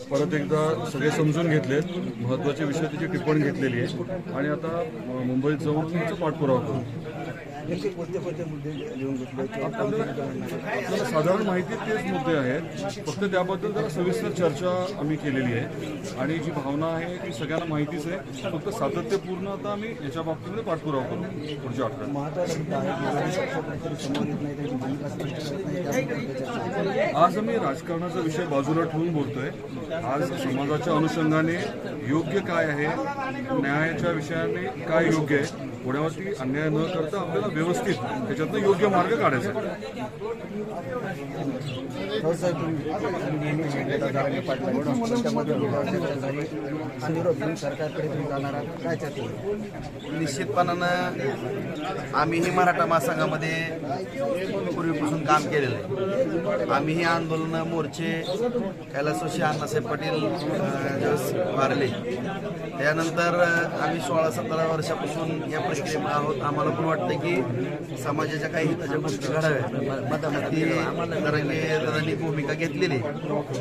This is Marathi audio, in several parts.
परत एकदा सगळे समजून घेतलेत महत्त्वाचे विषय त्याची टिप्पणी घेतलेली आहे. आणि आता मुंबईत जाऊन पाठपुरावा करू. नेमके कोणते कोणते मुद्दे लिहून घेतले आपल्याला साधारण माहिती तेच मुद्दे आहेत. फक्त त्याबद्दल जरा सविस्तर चर्चा आम्ही केलेली आहे. आणि जी भावना आहे ती सगळ्यांना माहितीच आहे. फक्त सातत्यपूर्ण आता आम्ही याच्या बाबतीमध्ये पाठपुरावा करू पुढच्या आठवड्यात आज आम्ही राजकारणाचा विषय बाजूला ठेवून बोलतोय. आज समाजाच्या अनुषंगाने योग्य काय आहे? न्यायाच्या विषयाने काय योग्य आहे? पुण्यावरती अन्याय न करता आपल्याला व्यवस्थित. त्याच्यातनं योग्य मार्ग काढायचा. हो? निश्चितपणानं आम्हीही मराठा महासंघामध्ये पूर्वीपासून काम केलेलं आहे. आम्हीही आंदोलनं मोर्चे कैलासोशी अण्णासाहेब पाटील वारले त्यानंतर आम्ही सोळा सतरा वर्षापासून या प्रक्रियेमध्ये आहोत. आम्हाला पण वाटतं की समाजाच्या काही हिताच्या गोष्टी घडाव्या ती दरांनी दादांनी भूमिका घेतलेली आहे.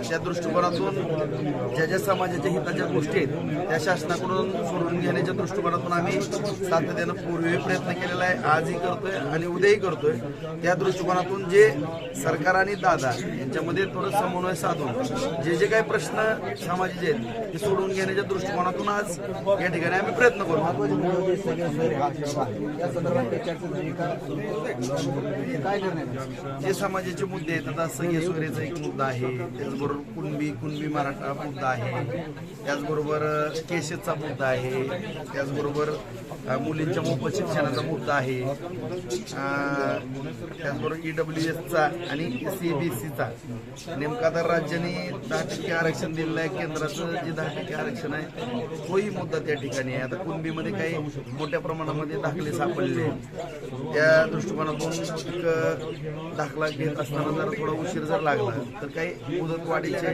त्या दृष्टिकोनातून ज्या ज्या समाजाच्या हिताच्या गोष्टी आहेत त्या शासनाकडून सोडून घेण्याच्या दृष्टिकोनातून आम्ही सातत्यानं पूर्वी प्रयत्न केलेला आहे आजही करतोय आणि उद्याही करतोय. त्या दृष्टिकोनातून जे सरकार आणि दादा यांच्यामध्ये थोडं समन्वय साधून जे जे काही प्रश्न समाजाचे आहेत ते सोडून घेण्याच्या दृष्टिकोनातून आज या ठिकाणी आम्ही प्रयत्न करू. झाली का काय झाला? जे समाजाचे मुद्दे आहेत आता सगळे सोयरेचा एक मुद्दा आहे त्याचबरोबर कुणबी कुणबी मराठा मुद्दा आहे त्याचबरोबर केशेचा मुद्दा आहे त्याचबरोबर मुलींच्या मोफत शिक्षणाचा मुद्दा आहे त्याचबरोबर ई डब्ल्यू एसचा आणि सी बी सीचा नेमका तर राज्याने दहा टक्के आरक्षण दिलेलं आहे केंद्राचं जे दहा टक्के आरक्षण आहे तोही मुद्दा त्या ठिकाणी आहे आता कुणबीमध्ये काही मोठ्या प्रमाणामध्ये दाखले सापडले. त्या दृष्टिकोनातून एक दाखला घेत असताना जर थोडा उशीर जर लागला तर काही मुदत वाढीचे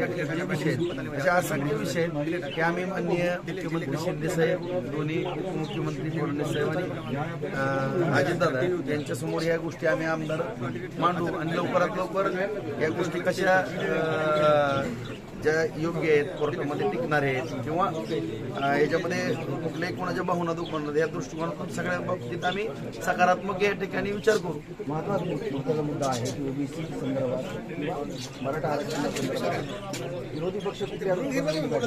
विषय आहेत. म्हणजे असे विषय आहेत की आम्ही माननीय मुख्यमंत्री शिंदेसाहेब दोन्ही उपमुख्यमंत्री फडणवीस साहेब आणि अजितदादा यांच्यासमोर या गोष्टी आम्ही आमदार मांडू आणि लवकरात लवकर या गोष्टी कशा ज्या योग्य आहेत कोर्टामध्ये टिकणार आहेत किंवा याच्यामध्ये कुठल्याही कोणाच्या भावना दुखणार या दृष्टिकोनातून सगळ्या बाबतीत आम्ही सकारात्मक या ठिकाणी विचार करू. महत्त्वाचा मुद्दा आहे की ओबीसी संदर्भात मराठा आरक्षणा संदर्भात विरोधी पक्ष कुठल्या भूमिका घेतात?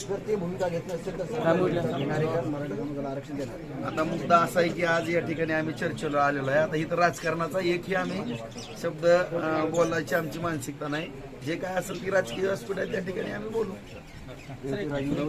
जर ते भूमिका घेत नसेल तर मराठा समाजाला आरक्षण देणार आता मुद्दा असा आहे की आज या ठिकाणी आम्ही चर्चेला आलेलो आहे. आता इथं राजकारणाचा एकही आम्ही शब्द बोलायची आमची मानसिकता नाही. जे काय असेल ती राजकीय व्यासपीठ आहे त्या ठिकाणी आम्ही बोलू या ठिकाणी